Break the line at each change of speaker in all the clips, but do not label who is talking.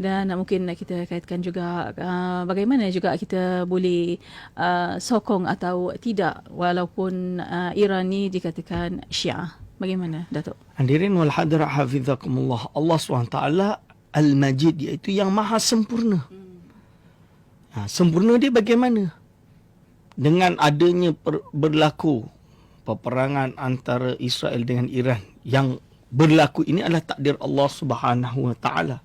Dan mungkin kita kaitkan juga uh, bagaimana juga kita boleh uh, sokong atau tidak walaupun uh, Iran ni dikatakan Syiah. Bagaimana Datuk?
Hadirin wal hadra hafizakumullah. Allah SWT Al-Majid iaitu yang maha sempurna. Ha, sempurna dia bagaimana? Dengan adanya per, berlaku peperangan antara Israel dengan Iran yang berlaku ini adalah takdir Allah Subhanahu Wa Taala.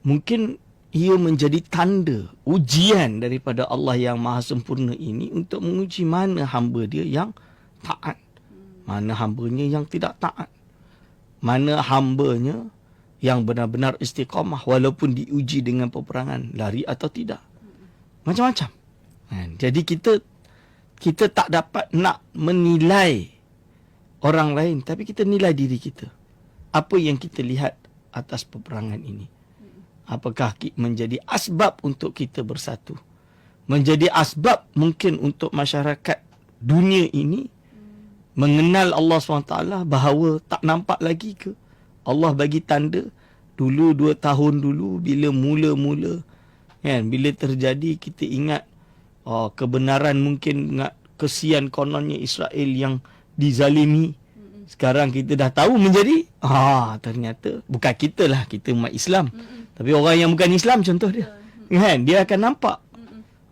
Mungkin ia menjadi tanda ujian daripada Allah yang maha sempurna ini untuk menguji mana hamba dia yang taat. Mana hambanya yang tidak taat. Mana hambanya yang benar-benar istiqamah walaupun diuji dengan peperangan lari atau tidak. Macam-macam. Kan? Jadi kita kita tak dapat nak menilai orang lain tapi kita nilai diri kita. Apa yang kita lihat atas peperangan ini? Apakah menjadi asbab untuk kita bersatu? Menjadi asbab mungkin untuk masyarakat dunia ini mengenal Allah SWT bahawa tak nampak lagi ke? Allah bagi tanda dulu dua tahun dulu bila mula-mula kan bila terjadi kita ingat oh, kebenaran mungkin ingat kesian kononnya Israel yang dizalimi sekarang kita dah tahu menjadi ah ternyata bukan kita lah kita umat Islam tapi orang yang bukan Islam contoh dia. Kan? Dia akan nampak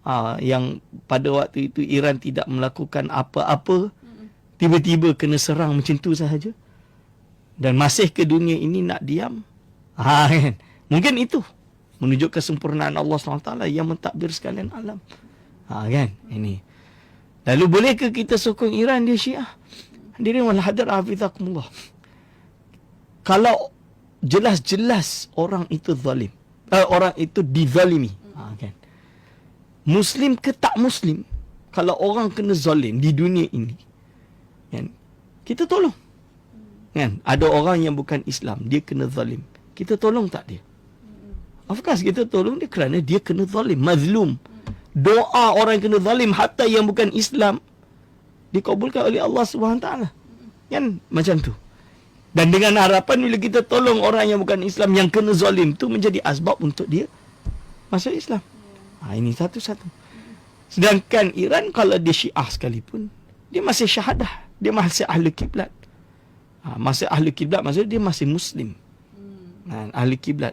ha, yang pada waktu itu Iran tidak melakukan apa-apa tiba-tiba kena serang macam tu sahaja. Dan masih ke dunia ini nak diam. Ha, kan? Mungkin itu menunjuk kesempurnaan Allah SWT yang mentadbir sekalian alam. Ha, kan? Ini. Lalu boleh ke kita sokong Iran dia Syiah? Hadirin wal hadir hafizakumullah. Kalau jelas-jelas orang itu zalim. Uh, orang itu dizalimi. Ha, kan? Muslim ke tak Muslim, kalau orang kena zalim di dunia ini, kan? kita tolong. Kan? Ada orang yang bukan Islam, dia kena zalim. Kita tolong tak dia? Of course kita tolong dia kerana dia kena zalim, mazlum. Doa orang yang kena zalim hatta yang bukan Islam dikabulkan oleh Allah Subhanahu taala. Kan macam tu. Dan dengan harapan bila kita tolong orang yang bukan Islam yang kena zalim tu menjadi asbab untuk dia masuk Islam. Ha, ini satu-satu. Sedangkan Iran kalau dia syiah sekalipun, dia masih syahadah. Dia masih ahli kiblat. Ha, masih ahli kiblat maksudnya dia masih Muslim. Ha, ahli kiblat.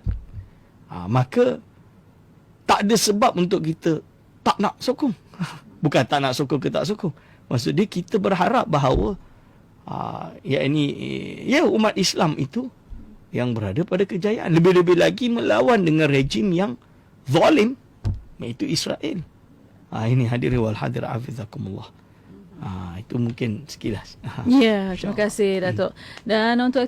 Ha, maka tak ada sebab untuk kita tak nak sokong. Bukan tak nak sokong ke tak sokong. Maksud dia kita berharap bahawa uh, ya ini ya umat Islam itu yang berada pada kejayaan lebih-lebih lagi melawan dengan rejim yang zalim iaitu Israel. Ah ini hadir wal hadir afizakumullah. Ah itu mungkin sekilas.
Ya, terima kasih Datuk. Dan untuk